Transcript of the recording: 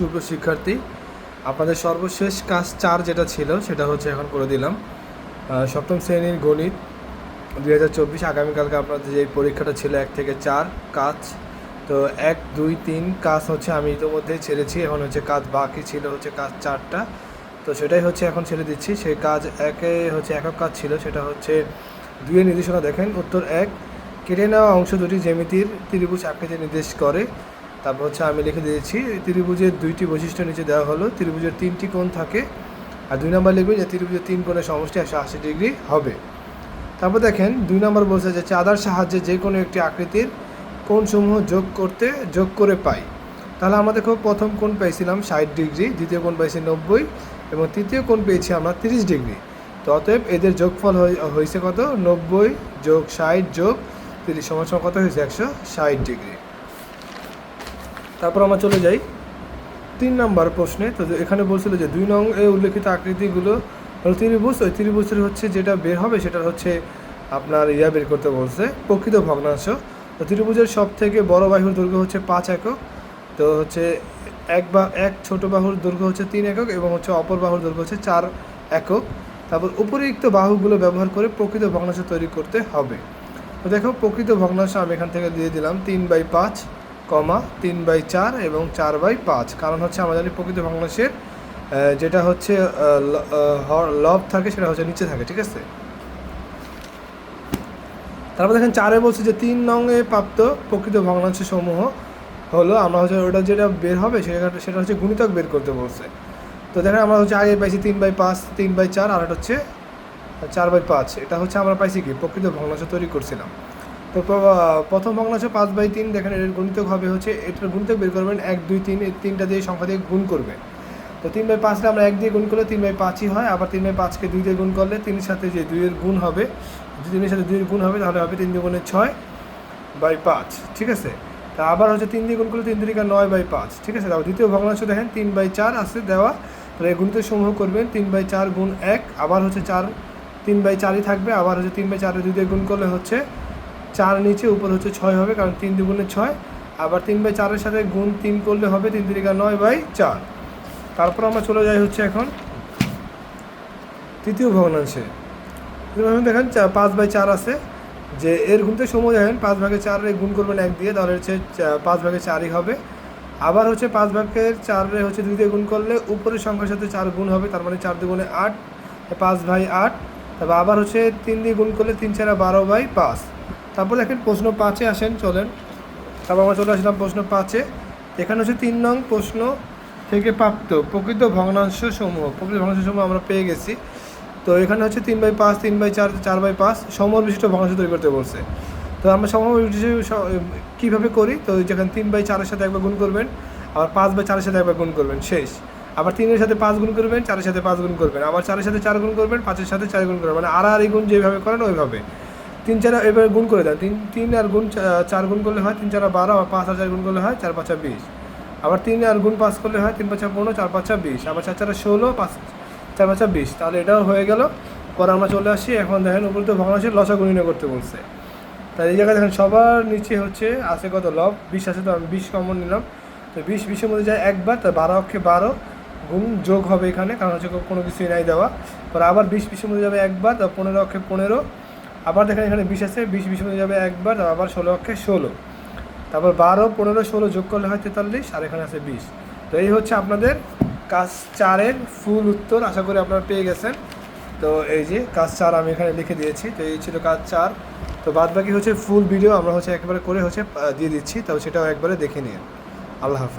শুভ শিক্ষার্থী, আপনাদের সর্বশেষ কাজ চার যেটা ছিল, সেটা হচ্ছে এখন করে দিলাম। সপ্তম শ্রেণির গণিত দুই হাজার চব্বিশ, আগামীকালকে আপনাদের যে পরীক্ষাটা ছিল, এক থেকে চার কাজ। তো এক, দুই, তিন কাজ হচ্ছে আমি ইতিমধ্যেই ছেড়েছি, এখন হচ্ছে কাজ বাকি ছিল হচ্ছে কাজ চারটা। তো সেটাই হচ্ছে এখন ছেড়ে দিচ্ছি। সেই কাজ একে হচ্ছে একক কাজ ছিল, সেটা হচ্ছে দুইয়ের নির্দেশনা দেখেন। উত্তর এক, কেটে নেওয়া অংশ দুটি জ্যামিতির ত্রিভুজ আকৃতি নির্দেশ করে তারপর হচ্ছে আমি লিখে দিয়েছি ত্রিভুজের দুইটি বৈশিষ্ট্য নিচে দেওয়া হলো, ত্রিভুজের তিনটি কোণ থাকে, আর দুই নম্বর লিখবেন যে ত্রিভুজের তিন কোণের সমষ্টি একশো আশি ডিগ্রি হবে। তারপর দেখেন, দুই নম্বর বলছে যে চাঁদার সাহায্যে যে কোনো একটি আকৃতির কোণসমূহ যোগ করতে, যোগ করে পাই। তাহলে আমরা দেখো প্রথম কোণ পেয়েছিলাম ষাট ডিগ্রি, দ্বিতীয় কোণ পেয়েছি নব্বই, এবং তৃতীয় কোণ পেয়েছি আমরা তিরিশ ডিগ্রি। তো অতএব এদের যোগফল হয়ে- হয়েছে কত? নব্বই যোগ ষাট যোগ তিরিশ সমান কত? হয়েছে একশো ষাট ডিগ্রি। তারপর আমরা চলে যাই। তিন নম্বর প্রশ্নে, তো এখানে বলছিল যে দুই নং এ উল্লেখিত আকৃতিগুলো হলো ত্রিভুজ। ওই ত্রিভুজের হচ্ছে যেটা বের হবে সেটা হচ্ছে আপনার ইয়া বের করতে বলছে, প্রকৃত ভগ্নাংশ। তো ত্রিভুজের সব থেকে বড় বাহুর দৈর্ঘ্য হচ্ছে পাঁচ একক। তো হচ্ছে এক বা এক ছোট বাহুর দৈর্ঘ্য হচ্ছে তিন একক এবং হচ্ছে অপর বাহুর দৈর্ঘ্য হচ্ছে চার একক। তারপর উপরিক্ত বাহুগুলো ব্যবহার করে প্রকৃত ভগ্নাংশ তৈরি করতে হবে। তো দেখো, প্রকৃত ভগ্নাংশ আমি এখান থেকে দিয়ে দিলাম তিন বাই পাঁচ। কমা, তিন বাই চার এবং চার বাই পাঁচ। কারণ হচ্ছে আমরা জানি প্রকৃত ভগ্নাংশের যেটা হচ্ছে লব থাকে সেটা হচ্ছে নিচে থাকে, ঠিক আছে? তারপর দেখেন চারে বলছে যে তিন নংয়ে প্রাপ্ত প্রকৃত ভগ্নাংশ সমূহ হলো, আমরা হচ্ছে ওটা যেটা বের হবে সেটা সেটা হচ্ছে গুণিতক বের করতে বলছে। তো দেখেন আমরা হচ্ছে আগে পাইছি তিন বাই পাঁচ, তিন বাই চার, আর এটা হচ্ছে, চার বাই পাঁচ। এটা হচ্ছে আমরা পাইছি কি? প্রকৃত ভগ্নাংশ তৈরি করছিলাম। তো প্রথম ভগ্নাংশ পাঁচ বাই তিন দেখেন এর গুণিতক হবে হচ্ছে এটার গুণিতক বের করবেন এক, দুই, তিন, এই তিনটা দিয়ে সংখ্যা দিয়ে গুণ করবেন তো তিন বাই পাঁচটা আমরা এক দিয়ে গুণ করলে তিন বাই পাঁচই হয়, আবার তিন বাই পাঁচকে দুই দিয়ে গুণ করলে তিনের সাথে যে দুইয়ের গুণ হবে তিনের সাথে দুইয়ের গুণ হবে তাহলে হবে তিন দিয়ে গুণে ছয় বাই পাঁচ, ঠিক আছে? তা আবার হচ্ছে তিন দিয়ে গুণ করলে তিন তিরিকা নয় বাই পাঁচ, ঠিক আছে? তারপর দ্বিতীয় ভগ্নাংশ দেখেন তিন বাই চার আছে দেওয়া, তাহলে গুণিত সমূহ করবেন তিন বাই চার গুণ এক, আবার হচ্ছে চার, তিন বাই চারই থাকবে, আবার হচ্ছে তিন বাই চারে দুই দিয়ে গুণ করলে হচ্ছে চার নিচে, উপর হচ্ছে ছয় হবে, কারণ তিন দুগুণে ছয়। আবার তিন বাই চারের সাথে গুণ তিন করলে হবে তিন তিরিকা নয় বাই চার। তারপর আমরা চলে যাই হচ্ছে এখন তৃতীয় ভগ্নাংশে। দেখেন পাঁচ বাই চার আছে। যে এর গুণতে সময় দেখেন, পাঁচ ভাগে চারে গুণ করবেন এক দিয়ে, তাহলে হচ্ছে পাঁচ ভাগে চারই হবে। আবার হচ্ছে পাঁচ ভাগের চারে হচ্ছে দুই দিয়ে গুণ করলে উপরের সংখ্যার সাথে চার গুণ হবে, তার মানে চার দুগুণে আট পাঁচ ভাই আট। তারপর আবার হচ্ছে তিন দিয়ে গুণ করলে তিন চারা বারো বাই পাঁচ। তারপর দেখেন প্রশ্ন পাঁচে আসেন, চলেন। তারপর আমরা চলে আসলাম প্রশ্ন পাঁচে। এখানে হচ্ছে তিন নং প্রশ্ন থেকে প্রাপ্ত প্রকৃত ভগ্নাংশ সমূহ। প্রকৃত ভগ্নাংশ সমূহ আমরা পেয়ে গেছি। তো এখানে হচ্ছে তিন বাই পাঁচ, তিন বাই চার চার বাই পাঁচ সমর বিশিষ্ট ভগ্নাংশ তৈরি করতে বলছে। তো আমরা সমর কীভাবে করি? তো যেখানে তিন বাই চারের সাথে একবার গুণ করবেন, আবার পাঁচ বাই চারের সাথে একবার গুণ করবেন, শেষ। আবার তিনের সাথে পাঁচ গুণ করবেন, চারের সাথে পাঁচ গুণ করবেন, আবার চারের সাথে চার গুণ করবেন, পাঁচের সাথে চার গুণ করবেন মানে এই গুণ যেভাবে করেন, ওইভাবে। তিন চার এবার গুণ করে দেন। তিন তিন আর গুণ চার গুণ করলে হয় তিন চার বারো আর পাঁচ আর চার গুণ করলে হয় চার পাঁচা বিশ। আবার তিন আর গুণ পাঁচ করলে হয় তিন পাঁচা পনেরো, চার পাঁচা বিশ। আবার চার চারা ষোলো, পাঁচ, চার পাঁচা বিশ। তাহলে এটাও হয়ে গেল। পরে আমরা চলে আসি। এখন দেখেন উপরে তো ভগ্নাংশের লসা গুণিনে করতে বলছে। তাই এই জায়গায় দেখেন, সবার নিচে হচ্ছে, আছে কত লব? বিশ আছে তো, আমি বিশ কমন নিলাম। তো বিশ, বিশের মধ্যে যায় একবার, তো বারো অক্ষে বারো গুণ যোগ হবে এখানে, কারণ হচ্ছে কোনো কিছুই নাই দেওয়া। পরে আবার বিশ, বিশের মধ্যে যাবে একবার, তো পনেরো অক্ষে পনেরো আবার দেখেন এখানে বিশ আছে, বিশ বিশের মধ্যে যাবে একবার আবার ষোলো অক্ষে ষোলো। তারপর বারো, পনেরো, ষোলো যোগ করলে হয় তেতাল্লিশ, আর এখানে আছে বিশ। তো এই হচ্ছে আপনাদের কাজ চারের ফুল উত্তর, আশা করি আপনারা পেয়ে গেছেন। তো এই যে কাজ চার আমি এখানে লিখে দিয়েছি, তো এই ছিল কাজ চার। তো বাদ বাকি হচ্ছে ফুল ভিডিও, আমরা হচ্ছে একবারে করে হচ্ছে দিয়ে দিচ্ছি, তো সেটাও একবারে দেখে নিন। আল্লাহ হাফেজ।